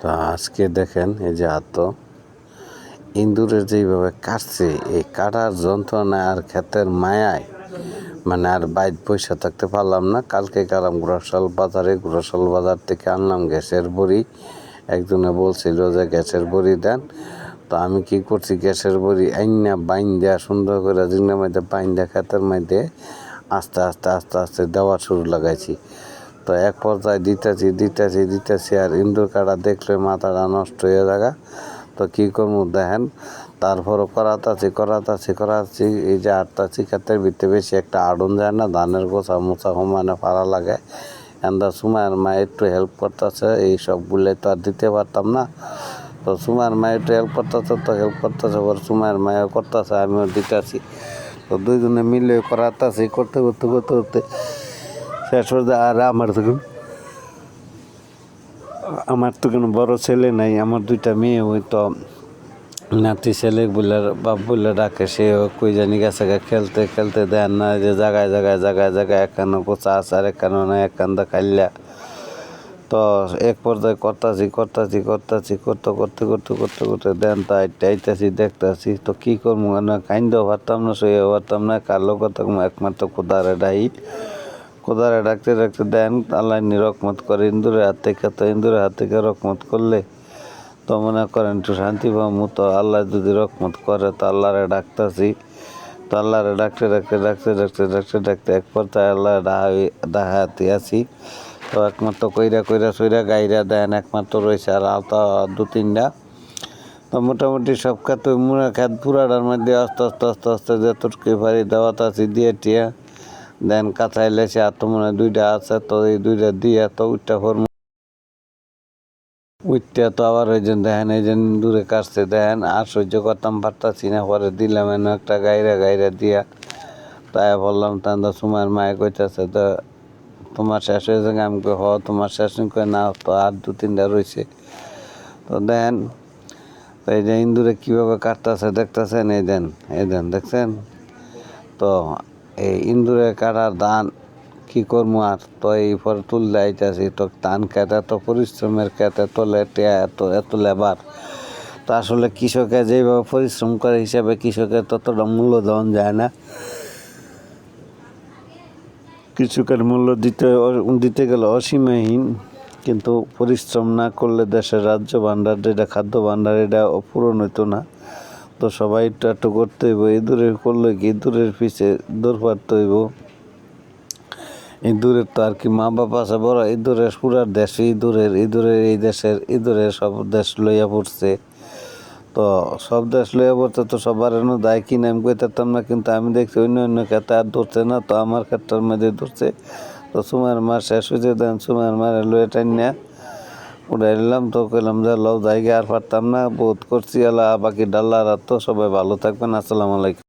তো আজকে দেখেন এই যে আত ইন্দুরের যেইভাবে কাটছে, এই কাটার যন্ত্রণায় আর ক্ষেতের মায়ায় মানে আর বাইর পয়সা থাকতে পারলাম না। কালকে গেলাম গ্রসাল বাজারে, গ্রসাল বাজার থেকে আনলাম গ্যাসের বড়ি। একজনে বলছিল যে, গ্যাসের বড়ি দেন। তো আমি কি করছি, গ্যাসের বড়ি আইনা বাইন দেয়া সুন্দর করে জিংনার মধ্যে বাইন দেয়া ক্ষেতের মধ্যে আস্তে আস্তে আস্তে আস্তে দেওয়া শুরু লাগাইছি। তো এক পর্যায়ে দিতেছি দিতেছি দিতেছি আর ইন্দুর কাটা দেখলে মাথাটা নষ্ট হয়ে যাগা তো কী করব দেখেন, তারপরও করাতাছি করাতাছি করাচ্ছি এই যে আটতাছি ক্ষেতের ভিতরে বেশি একটা আড়ন যায় না, ধানের গোছা মোছা সমানে পাড়া লাগে। এন্দা সুমায়ের মা একটু হেল্প করতেছে, এই সবগুলো তো আর দিতে পারতাম না। তো সুমায়ের মা একটু হেল্প করতেছে, তো হেল্প করতেছে, পর সুমায়ের মায়ও করতেছে, আমিও দিতেছি। তো দুইজনে মিলে করাতাছি, করতে করতে করতে করতে শেষ আর আমার তো আমার তো কোনো বড় ছেলে নাই, আমার দুইটা মেয়ে, ওই তো নাতি ছেলে বলে বাপ বলে ডাকে সে কই জানি গেছে খেলতে খেলতে দেন না, যে জায়গায় জায়গায় জায়গায় জায়গায় একানো কোচা আছে আর একানো না একান্দা খাইলা তো এক পর্যায়ে করতাছি করতাছি করতাছি, করতে করতে করতে করতে করতে দেন তো আইতে আইতাছি, দেখতাছি, তো কি করব? না, কাইন্দেও পারতাম না, সইও পারতাম না, কার লোক একমাত্র কোদারে ডাই কোদারে ডাকতে ডাকতে দেন, আল্লাহ নিরকমত করে, ইন্দুরের হাত থেকে, তো ইন্দুরের হাত থেকে রকমত করলে তো মনে করেন একটু শান্তি পাবো তো আল্লাহ যদি রকমত করে, তো আল্লাহরে ডাকতাছি। তো আল্লাহরে ডাকতে ডাকতে ডাকতে ডাকতে ডাকতে ডাকতে এক পর্যায়ে আল্লাহ ডাহাতি আছি। তো একমাত্র কইরা কইরা সইরা গাইরা দেন, একমাত্র রয়েছে আর আলতা দু তিনটা। তো মোটামুটি সব খাত মুড়া খাত পুরাটার মধ্যে আস্তে আস্তে আস্তে আস্তে যতটুকু পারি দেওয়াত আছি, দিয়ে টিয়া দেন কাঁচাই লেছে আর তো মনে দুইটা আছে, তো এই দুইটা দিয়ে তো উঠটা ফর্ম উঠতে তো আবার ওই জন্য দেখেন, এই যে দূরে কাটছে, দেখেন, আর সহ্য করতাম, পারতাছি না, পরে দিলাম এনে একটা গাইরা গাইরা দিয়া। তাই বললাম তান্দা সুমার মায়ে কইতাছে, তো তোমার শেষ হয়েছে আমি কই, হ, তোমার শেষ কই, না, তো আর দু তিনটা রয়েছে তো দেন, তো এই যে ইন্দুরে কীভাবে কাটতেছে, দেখতেছেন? এই দেন এই দেন, দেখছেন? তো এই ইন্দুরে কাটার ধান কি করব আর? তো এই পরে তুললে আইতাছি, তো ধান কেটে এত পরিশ্রমের কেটে তোলে টিয়া এত এত লেবার। তো আসলে কৃষকের যেভাবে পরিশ্রম করে, হিসাবে কৃষকের ততটা মূল্য দেওয়া যায় না। কৃষকের মূল্য দিতে দিতে গেলে অসীমহীন, কিন্তু পরিশ্রম না করলে দেশের রাজ্য ভাণ্ডার, যেটা খাদ্য ভাণ্ডার, এটা পূরণ হইতো না। তো সবাই একটু করতে হইব ইঁদুরের করলে কি? ইঁদুরের পিছে দৌড় পারতে হইব। ইঁদুরের তো আর কি মা বাপ আছে বড় ইঁদুরের পুরার দেশ ইঁদুরের ইঁদুরের এই দেশের ইঁদুরের সব দেশ লইয়া পড়ছে। তো সব দেশ লইয়া পড়তে তো সবার এনে দায় কি নাম কইতাম না, কিন্তু আমি দেখছি অন্য অন্য ক্ষেত্রে আর ধরছে না, তো আমার ক্ষেত্রের মধ্যে ধরছে। তো সুমার মার শেষ হয়েছে দেন, সুমার মারে লয়ে টাইন না উড়াই নিলাম, তো কইলাম যে লও জায়গা আর পারতাম না বোধ করছি আলা বাকি ডাল্লা রাত তো সবাই ভালো থাকবেন, আসসালামু আলাইকুম।